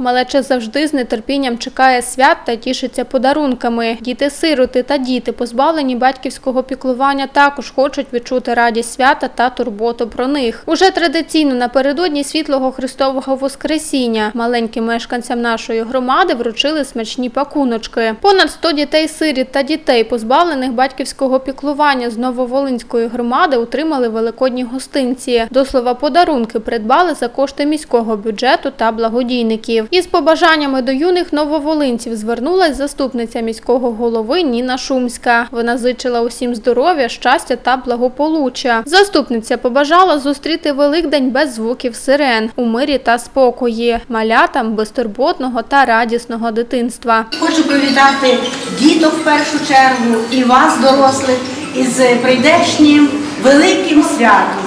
Малеча завжди з нетерпінням чекає свят та тішиться подарунками. Діти-сироти та діти, позбавлені батьківського піклування, також хочуть відчути радість свята та турботу про них. Уже традиційно напередодні світлого Христового Воскресіння маленьким мешканцям нашої громади вручили смачні пакуночки. Понад 100 дітей-сиріт та дітей, позбавлених батьківського піклування з Нововолинської громади, отримали великодні гостинці. До слова, подарунки придбали за кошти міського бюджету та благодійників. Із побажаннями до юних нововолинців звернулась заступниця міського голови Ніна Шумська. Вона зичила усім здоров'я, щастя та благополуччя. Заступниця побажала зустріти Великдень без звуків сирен у мирі та спокої, малятам безтурботного та радісного дитинства. Хочу привітати діток в першу чергу і вас, дорослих, із прийдешнім великим святом,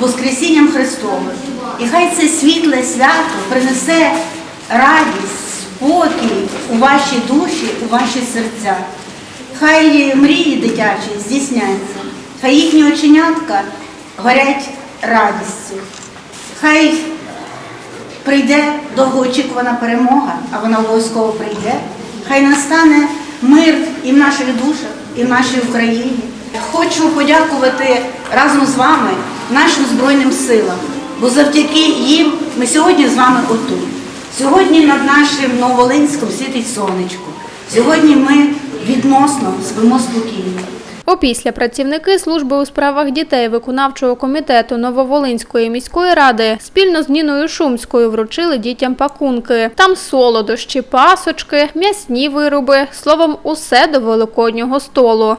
Воскресінням Христовим. І хай це світле свято принесе радість, спокій у ваші душі, у ваші серця. Хай мрії дитячі здійсняться, хай їхні оченятка горять радістю. Хай прийде довгоочікувана перемога, а вона обов'язково прийде. Хай настане мир і в наших душах, і в нашій Україні. Хочу подякувати разом з вами нашим Збройним силам, бо завдяки їм ми сьогодні з вами отут. Сьогодні над нашим Новолинськом світить сонечко. Сьогодні ми відносно спимо спокійно. Опісля працівники служби у справах дітей виконавчого комітету Нововолинської міської ради спільно з Ніною Шумською вручили дітям пакунки. Там солодощі, пасочки, м'ясні вироби, словом, усе до великоднього столу.